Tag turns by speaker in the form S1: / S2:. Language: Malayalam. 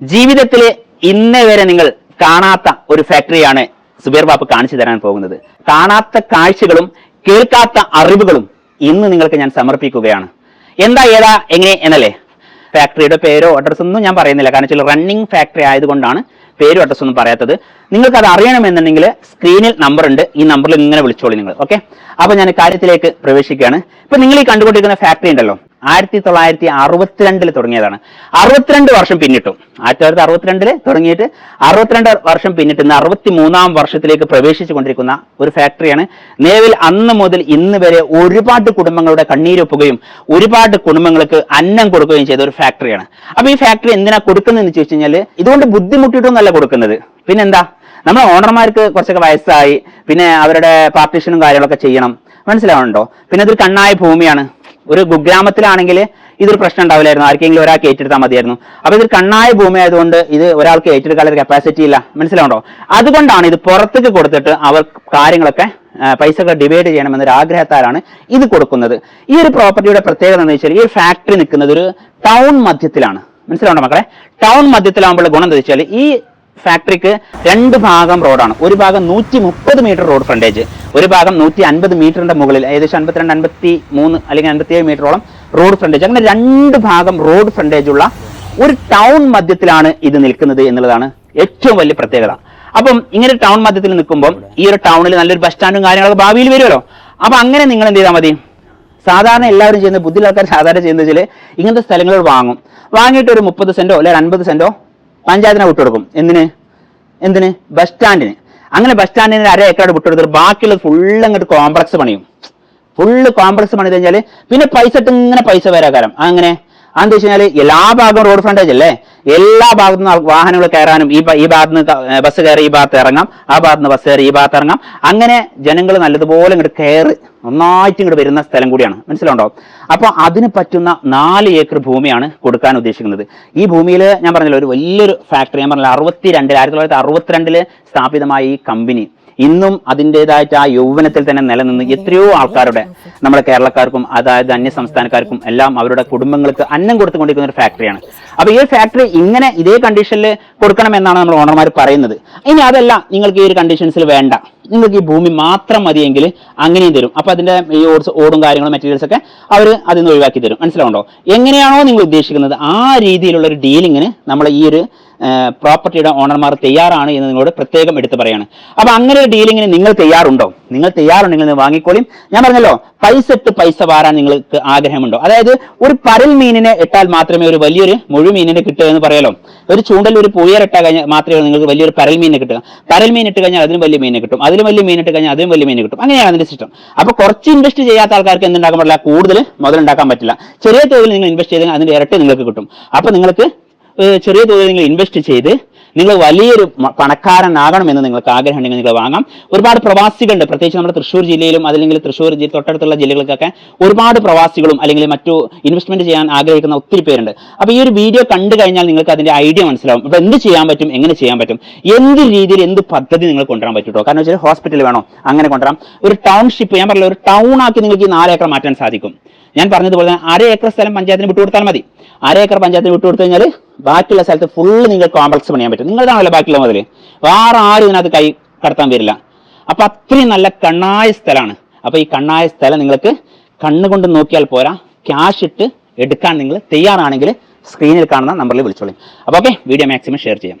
S1: ജീവിതത്തിൽ ഇന്നേ വരെ നിങ്ങൾ കാണാത്ത ഒരു ഫാക്ടറിയാണ് സുബീർ ബാബു കാണിച്ചു തരാൻ പോകുന്നത്. കാണാത്ത കാഴ്ചകളും കേൾക്കാത്ത അറിവുകളും ഇന്ന് നിങ്ങൾക്ക് ഞാൻ സമർപ്പിക്കുകയാണ്. എന്താ ഏതാ എങ്ങനെ എന്നല്ലേ? ഫാക്ടറിയുടെ പേരോ അഡ്രസ്സോ ഒന്നും ഞാൻ പറയുന്നില്ല. കാരണം വെച്ചാൽ റണ്ണിങ് ഫാക്ടറി ആയതുകൊണ്ടാണ് പേരും അഡ്രസ്സൊന്നും പറയാത്തത്. നിങ്ങൾക്ക് അത് അറിയണമെന്നുണ്ടെങ്കിൽ സ്ക്രീനിൽ നമ്പർ ഉണ്ട്. ഈ നമ്പറിൽ ഇങ്ങനെ വിളിച്ചോളൂ നിങ്ങൾ. ഓക്കെ അപ്പൊ ഞാൻ കാര്യത്തിലേക്ക് പ്രവേശിക്കുകയാണ്. ഇപ്പൊ നിങ്ങൾ ഈ കണ്ടുകൊണ്ടിരിക്കുന്ന ഫാക്ടറി ഉണ്ടല്ലോ. ആയിരത്തി തൊള്ളായിരത്തി അറുപത്തിരണ്ടിൽ തുടങ്ങിയതാണ്. അറുപത്തിരണ്ട് വർഷം പിന്നിട്ടു. ആയിരത്തി തൊള്ളായിരത്തി അറുപത്തിരണ്ടിൽ തുടങ്ങിയിട്ട് അറുപത്തിരണ്ട് വർഷം പിന്നിട്ട് ഇന്ന് അറുപത്തി മൂന്നാം വർഷത്തിലേക്ക് പ്രവേശിച്ചു കൊണ്ടിരിക്കുന്ന ഒരു ഫാക്ടറിയാണ്. നിലവിൽ അന്ന് മുതൽ ഇന്ന് വരെ ഒരുപാട് കുടുംബങ്ങളുടെ കണ്ണീരൊപ്പുകയും ഒരുപാട് കുടുംബങ്ങൾക്ക് അന്നം കൊടുക്കുകയും ചെയ്ത ഒരു ഫാക്ടറിയാണ്. അപ്പൊ ഈ ഫാക്ടറി എന്തിനാ കൊടുക്കുന്നതെന്ന് ചോദിച്ചു കഴിഞ്ഞാൽ ഇതുകൊണ്ട് ബുദ്ധിമുട്ടിയിട്ടൊന്നല്ല കൊടുക്കുന്നത്. പിന്നെന്താ? നമ്മുടെ ഓണർമാർക്ക് കുറച്ചൊക്കെ വയസ്സായി. പിന്നെ അവരുടെ പാർട്ടീഷനും കാര്യങ്ങളൊക്കെ ചെയ്യണം. മനസ്സിലാവുന്നുണ്ടോ? പിന്നെ അതൊരു കണ്ണായ ഭൂമിയാണ്. ഒരു കുഗ്രാമത്തിലാണെങ്കിൽ ഇതൊരു പ്രശ്നം ഉണ്ടാവില്ലായിരുന്നു. ആർക്കെങ്കിലും ഒരാൾക്ക് ഏറ്റെടുത്താൽ മതിയായിരുന്നു. അപ്പൊ ഇതൊരു കണ്ണായ ഭൂമി ആയതുകൊണ്ട് ഇത് ഒരാൾക്ക് ഏറ്റെടുക്കാനുള്ള കപ്പാസിറ്റി ഇല്ല. മനസ്സിലാവുണ്ടോ? അതുകൊണ്ടാണ് ഇത് പുറത്തേക്ക് കൊടുത്തിട്ട് അവർ കാര്യങ്ങളൊക്കെ പൈസ ഒക്കെ ഡിവൈഡ് ചെയ്യണമെന്നൊരു ആഗ്രഹത്താലാണ് ഇത് കൊടുക്കുന്നത്. ഈ ഒരു പ്രോപ്പർട്ടിയുടെ പ്രത്യേകത എന്ന് വെച്ചാൽ ഈ ഫാക്ടറി നിൽക്കുന്നത് ഒരു ടൗൺ മധ്യത്തിലാണ്. മനസ്സിലാവുണ്ടോ മക്കളെ? ടൗൺ മധ്യത്തിലാകുമ്പോൾ ഗുണം എന്താ വെച്ചാൽ ഈ ഫാക്ടറിക്ക് രണ്ട് ഭാഗം റോഡാണ്. ഒരു ഭാഗം നൂറ്റി മുപ്പത് മീറ്റർ റോഡ് ഫ്രണ്ടേജ് ഒരു ഭാഗം നൂറ്റി അൻപത് മീറ്ററിന്റെ മുകളിൽ ഏകദേശം അൻപത്തിരണ്ട് അൻപത്തി മൂന്ന് അല്ലെങ്കിൽ അൻപത്തിയേഴ് മീറ്ററോളം റോഡ് ഫ്രണ്ടേജ് അങ്ങനെ രണ്ട് ഭാഗം റോഡ് ഫ്രണ്ടേജ് ഉള്ള ഒരു ടൗൺ മധ്യത്തിലാണ് ഇത് നിൽക്കുന്നത് എന്നുള്ളതാണ് ഏറ്റവും വലിയ പ്രത്യേകത. അപ്പം ഇങ്ങനെ ടൗൺ മധ്യത്തിൽ നിൽക്കുമ്പോൾ ഈ ഒരു ടൗണിൽ നല്ലൊരു ബസ് സ്റ്റാൻഡും കാര്യങ്ങളൊക്കെ ഭാവിയിൽ വരുമല്ലോ. അപ്പൊ അങ്ങനെ നിങ്ങൾ എന്ത് ചെയ്താൽ മതി? സാധാരണ എല്ലാവരും ചെയ്യുന്ന ബുദ്ധിയുള്ള ആൾക്കാർ സാധാരണ ചെയ്യുന്നത് വെച്ചാൽ ഇങ്ങനത്തെ സ്ഥലങ്ങൾ വാങ്ങും. വാങ്ങിയിട്ട് ഒരു മുപ്പത് സെന്റോ അല്ലെങ്കിൽ അൻപത് സെന്റോ പഞ്ചായത്തിനെ വിട്ടുകൊടുക്കും. എന്തിന്? എന്തിന്? ബസ് സ്റ്റാൻഡിന് അങ്ങനെ ബസ് സ്റ്റാൻഡിന് അര ഏക്കറോട് വിട്ടുകൊടുത്തിട്ട് ബാക്കിയുള്ളത് ഫുള്ള് അങ്ങോട്ട് കോംപ്ലക്സ് പണിയും. ഫുള്ള് കോംപ്ലക്സ് പണിത് കഴിഞ്ഞാൽ പിന്നെ പൈസ ഇട്ട് ഇങ്ങനെ പൈസ വരാൻ കാരണം അങ്ങനെ അതെന്താ വെച്ച് കഴിഞ്ഞാൽ എല്ലാ ഭാഗവും റോഡ് ഫ്രണ്ടേജ് അല്ലേ? എല്ലാ ഭാഗത്തു നിന്ന് വാഹനങ്ങൾ കയറാനും ഈ ഈ ഭാഗത്ത് നിന്ന് ബസ് കയറി ഈ ഭാഗത്ത് ഇറങ്ങാം. ആ ഭാഗത്ത് നിന്ന് ബസ് കയറി ഈ ഭാഗത്ത് ഇറങ്ങാം. അങ്ങനെ ജനങ്ങൾ നല്ലതുപോലെ ഇങ്ങോട്ട് കയറി നന്നായിട്ട് ഇങ്ങോട്ട് വരുന്ന സ്ഥലം കൂടിയാണ്. മനസ്സിലുണ്ടോ അപ്പൊ അതിന് പറ്റുന്ന നാല് ഏക്കർ ഭൂമിയാണ് കൊടുക്കാൻ ഉദ്ദേശിക്കുന്നത്. ഈ ഭൂമിയിൽ ഞാൻ പറഞ്ഞല്ലോ ഒരു വലിയൊരു ഫാക്ടറി ഞാൻ പറഞ്ഞല്ലോ അറുപത്തിരണ്ടിൽ ആയിരത്തി തൊള്ളായിരത്തി അറുപത്തിരണ്ടിൽ സ്ഥാപിതമായ ഈ കമ്പനി ഇന്നും അതിന്റെതായിട്ട് ആ യൗവനത്തിൽ തന്നെ നിലനിന്ന് എത്രയോ ആൾക്കാരുടെ നമ്മുടെ കേരളക്കാർക്കും അതായത് അന്യ സംസ്ഥാനക്കാർക്കും എല്ലാം അവരുടെ കുടുംബങ്ങൾക്ക് അന്നം കൊടുത്തുകൊണ്ടിരിക്കുന്ന ഒരു ഫാക്ടറിയാണ്. അപ്പൊ ഈ ഫാക്ടറി ഇങ്ങനെ ഇതേ കണ്ടീഷനിൽ കൊടുക്കണമെന്നാണ് നമ്മൾ ഓണർമാർ പറയുന്നത്. ഇനി അതല്ല നിങ്ങൾക്ക് ഈ ഒരു കണ്ടീഷൻസിൽ വേണ്ട. നിങ്ങൾക്ക് ഈ ഭൂമി മാത്രം മതിയെങ്കിൽ അങ്ങനെയും തരും. അപ്പൊ അതിന്റെ ഈ ഓട്സ് ഓടും കാര്യങ്ങളും മെറ്റീരിയൽസ് ഒക്കെ അവർ അതിൽ ഒഴിവാക്കി തരും. മനസ്സിലാവുണ്ടോ? എങ്ങനെയാണോ നിങ്ങൾ ഉദ്ദേശിക്കുന്നത് ആ രീതിയിലുള്ള ഒരു ഡീലിങ്ങിന് നമ്മൾ ഈ ഒരു പ്രോപ്പർട്ടിയുടെ ഓണർമാർ തയ്യാറാണ് എന്ന് നിങ്ങളോട് പ്രത്യേകം എടുത്തു പറയാണ്. അപ്പൊ അങ്ങനെ ഒരു ഡീലിങ്ങിന് നിങ്ങൾ തയ്യാറുണ്ടോ? നിങ്ങൾ തയ്യാറുണ്ടെങ്കിൽ നിങ്ങൾ വാങ്ങിക്കോളിയും ഞാൻ പറഞ്ഞല്ലോ പൈസ ഇട്ട് പൈസ വാരാൻ നിങ്ങൾക്ക് ആഗ്രഹമുണ്ടോ? അതായത് ഒരു പരൽ മീനിനെ ഇട്ടാൽ മാത്രമേ ഒരു വലിയൊരു മുഴു മീനിനെ കിട്ടൂ എന്ന് പറയാലോ. ഒരു ചൂണ്ടൽ ഒരു പുഴയർ ഇട്ടാൽ കഴിഞ്ഞാൽ മാത്രമേ നിങ്ങൾക്ക് വലിയൊരു പരൽ മീനിനെ കിട്ടുക. പരൽ മീൻ ഇട്ട് കഴിഞ്ഞാൽ അതിനും വലിയ മീനെ കിട്ടും. അതിലും വലിയ മീൻ ഇട്ട് കഴിഞ്ഞാൽ അതിനും വലിയ മീനെ കിട്ടും. അങ്ങനെയാണ് അതിന്റെ സിസ്റ്റം. അപ്പൊ കുറച്ച് ഇൻവെസ്റ്റ് ചെയ്യാത്ത ആൾക്കാർക്ക് എന്തുണ്ടാക്കാൻ പറ്റില്ല? കൂടുതൽ മുതലുണ്ടാക്കാൻ പറ്റില്ല. ചെറിയ തോതിൽ നിങ്ങൾ ഇൻവെസ്റ്റ് ചെയ്താൽ അതിന്റെ ഇരട്ടി നിങ്ങൾക്ക് കിട്ടും. അപ്പൊ നിങ്ങൾക്ക് ചെറിയ തോതിൽ നിങ്ങൾ ഇൻവെസ്റ്റ് ചെയ്ത് നിങ്ങൾ വലിയൊരു പണക്കാരനാകണം പണക്കാരനാകണമെന്ന് നിങ്ങൾക്ക് ആഗ്രഹം ഉണ്ടെങ്കിൽ നിങ്ങൾ വാങ്ങാം. ഒരുപാട് പ്രവാസികളുണ്ട്. പ്രത്യേകിച്ച് നമ്മുടെ തൃശ്ശൂർ ജില്ലയിലും അല്ലെങ്കിൽ തൃശ്ശൂർ തൊട്ടടുത്തുള്ള ജില്ലകൾക്കൊക്കെ ഒരുപാട് പ്രവാസികളും അല്ലെങ്കിൽ മറ്റു ഇൻവെസ്റ്റ്മെന്റ് ചെയ്യാൻ ആഗ്രഹിക്കുന്ന ഒത്തിരി പേരുണ്ട്. അപ്പൊ ഈ ഒരു വീഡിയോ കണ്ടു കഴിഞ്ഞാൽ നിങ്ങൾക്ക് അതിന്റെ ഐഡിയ മനസ്സിലാവും. അപ്പൊ എന്ത് ചെയ്യാൻ പറ്റും? എങ്ങനെ ചെയ്യാൻ പറ്റും? എന്ത് രീതിയിൽ എന്ത് പദ്ധതി നിങ്ങൾ കൊണ്ടുവരാൻ പറ്റുമോ കാരണം വെച്ചാൽ ഹോസ്പിറ്റൽ വേണോ? അങ്ങനെ കൊണ്ടുവരാം. ഒരു ടൗൺഷിപ്പ് ഞാൻ പറഞ്ഞ ഒരു ടൗൺ ആക്കി നിങ്ങൾക്ക് ഈ നാലേക്കർ മാറ്റാൻ സാധിക്കും. ഞാൻ പറഞ്ഞതുപോലെ തന്നെ അര ഏക്കർ സ്ഥലം പഞ്ചായത്തിന് വിട്ടുകൊടുത്താൽ മതി. അര ഏക്കർ പഞ്ചായത്തിന് വിട്ടുകൊടുത്തു കഴിഞ്ഞാൽ ബാക്കിയുള്ള സ്ഥലത്ത് ഫുള്ള് നിങ്ങൾ കോംപ്ലക്സ് പണിയാൻ പറ്റും. നിങ്ങളതാണല്ലോ ബാക്കിയുള്ള മുതൽ വേറെ ആരും ഇതിനകത്ത് കൈ കടത്താൻ വരില്ല. അപ്പൊ അത്രയും നല്ല കണ്ണായ സ്ഥലമാണ്. അപ്പോൾ ഈ കണ്ണായ സ്ഥലം നിങ്ങൾക്ക് കണ്ണുകൊണ്ട് നോക്കിയാൽ പോരാ. ക്യാഷ് ഇട്ട് എടുക്കാൻ നിങ്ങൾ തയ്യാറാണെങ്കിൽ സ്ക്രീനിൽ കാണുന്ന നമ്പറിൽ വിളിച്ചോളൂ. അപ്പോൾ ഓക്കെ വീഡിയോ മാക്സിമം ഷെയർ ചെയ്യാം.